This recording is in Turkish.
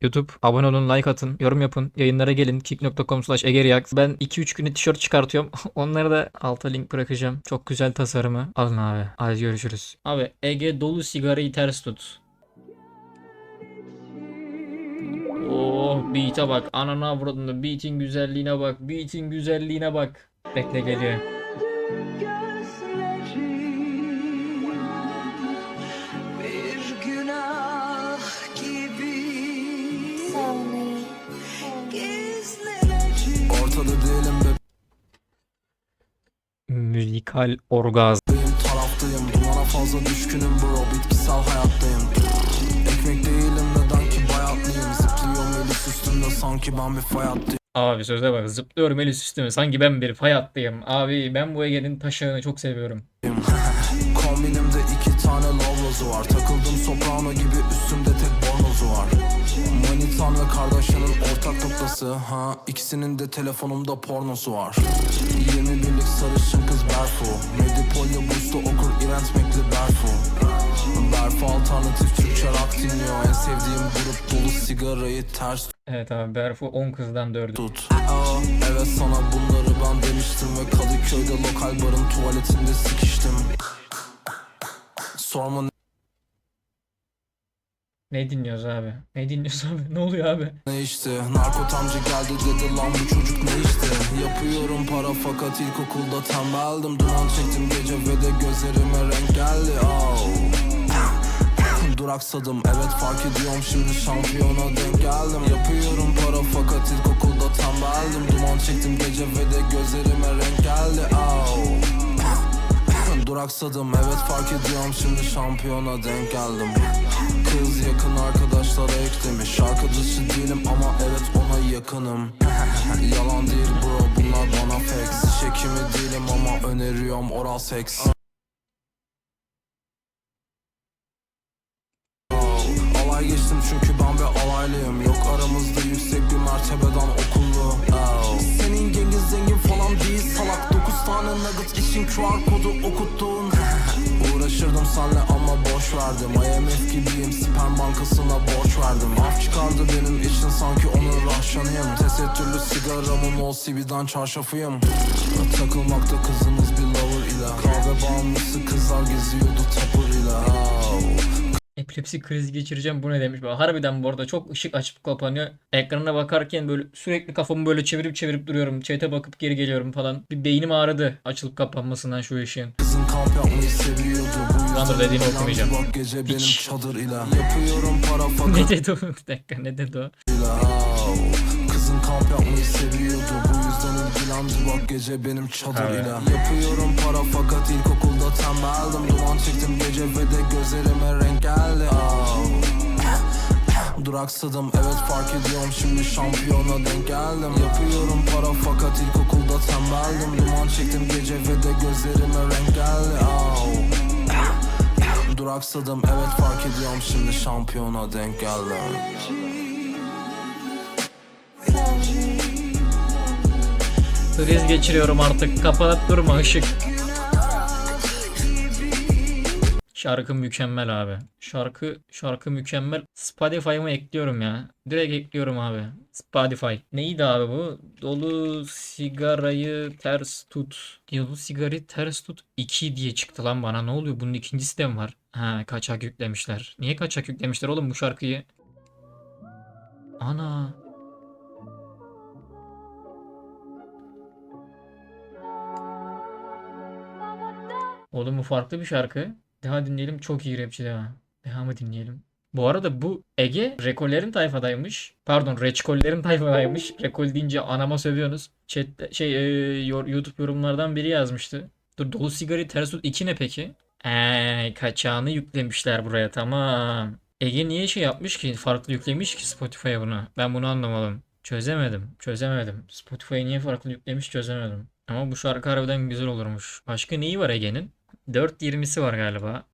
YouTube abone olun, like atın, yorum yapın, yayınlara gelin. kick.com slash egeriyak. Ben 2-3 güne tişört çıkartıyorum. Onları da alta link bırakacağım. Çok güzel tasarımı. Alın abi. Hadi görüşürüz. Abi Ege dolu sigarayı ters tut. Oh beat'e bak. Anana avradını. Beat'in güzelliğine bak. Beat'in güzelliğine bak. Bekle geliyor. Değilim Müzikal orgazm. taraftayım Dumana fazla düşkünüm bro. Bitkisel hayattayım. Ekmek değilim neden ki bayatlıyım Zıplıyorum elis üstümde sanki ben bir fay Abi söze bak zıplıyorum el üstüme sanki ben bir fay hattıyım. Abi ben bu Ege'nin taşağını çok seviyorum. Kombinimde iki tane lavlozu var. Takıldım soprano gibi üstümde tek bornozu var. Manitan ve kardeşinin ortak noktası ha ikisinin de telefonumda pornosu var. 20 binlik sarışın kız Berfu. Medipol'le burslu okur İrent Mekli Berfu. Berfu alternatif Türkçe rock dinliyor. En sevdiğim grup dolu sigarayı ters Evet abi Berfu 10 kızdan 4'ü. tut. Aa, Evet sana bunları ben demiştim Ve Kadıköy'de lokal barın tuvaletinde sikiştim. Sorma Ne dinliyoruz abi? Ne dinliyoruz abi? Ne oluyor abi? ne işte Narkotamcı geldi dedi lan bu çocuk ne işte Yapıyorum para fakat ilkokulda tembeldim Duman çektim gece ve de gözlerime renk geldi oh. Duraksadım evet fark ediyorum şimdi şampiyona denk geldim Yapıyorum para fakat ilkokulda tembeldim Duman çektim gece ve de gözlerime renk geldi oh. Duraksadım evet fark ediyorum. Şimdi şampiyona denk geldim. Kız yakın arkadaşlara eklemiş. Şarkı dışı değilim ama evet ona yakınım. Yalan değil bro bunlar bana fake Çekimi değilim ama öneriyorum oral seks. Alay geçtim çünkü ben bir alaylıyım. Yok aramızda yüksek bir mertebeden okullu. Oh. Senin gengin zengin falan değil için QR kodu okuttun Uğraşırdım senle ama boş verdim. IMF gibiyim sperm bankasına borç verdim. Af çıkardı benim için sanki onun rahşanıyım. Tesettürlü sigaramın ol CB'den çarşafıyım. Takılmakta kızınız bir lover ile Kahve bağımlısı kızlar geziyordu oh. Epilepsi krizi geçireceğim bu ne demiş. Bak, harbiden bu arada çok ışık açıp kapanıyor. Ekrana bakarken böyle sürekli kafamı böyle çevirip çevirip duruyorum. Chat'e bakıp geri geliyorum falan. Bir beynim ağrıdı açılıp kapanmasından şu ışığın. Kızın kamp yapmayı seviyordu yüzden dediğini okumayacağım. Hiç. çadır ile Yapıyorum para fakat Ne dedi o? Bir dakika ne dedi o? Kızın kamp yapmayı seviyordu bu yüzden bak gece benim çadır Evet. ile Yapıyorum para fakat ilkokulda tembeldim Duman çektim gece ve de gözlerime renk geldi. Oh. Duraksadım evet fark ediyorum. Şimdi şampiyona denk geldim. Yapıyorum para fakat ilkokulda tembeldim Duman çektim gece ve de gözlerime renk geldi. Oh. Duraksadım evet fark ediyorum. Şimdi şampiyona denk geldim Kriz geçiriyorum artık. Kapat durma ışık. Şarkı mükemmel abi. Şarkı şarkı mükemmel. Spotify'ıma ekliyorum ya. Direkt ekliyorum abi. Spotify. Neydi abi bu? Dolu sigarayı ters tut. Dolu sigarayı ters tut 2 diye çıktı lan bana. Ne oluyor? Bunun ikincisi de mi var? Ha kaçak yüklemişler. Niye kaçak yüklemişler oğlum bu şarkıyı? Ana. Oğlum bu farklı bir şarkı. Daha dinleyelim. Çok iyi rapçi devam. Devamı dinleyelim. Bu arada bu Ege Rekollerin tayfadaymış. Pardon Reçkollerin tayfadaymış. Rekol deyince anama sövüyorsunuz. Chat şey e, YouTube yorumlardan biri yazmıştı. Dur dolu sigarayı ters tut 2 ne peki? Eee kaçağını yüklemişler buraya tamam. Ege niye şey yapmış ki farklı yüklemiş ki Spotify'a bunu? Ben bunu anlamadım. Çözemedim. Çözemedim. Spotify'a niye farklı yüklemiş çözemedim. Ama bu şarkı harbiden güzel olurmuş. Başka neyi var Ege'nin? 4.20'si var galiba.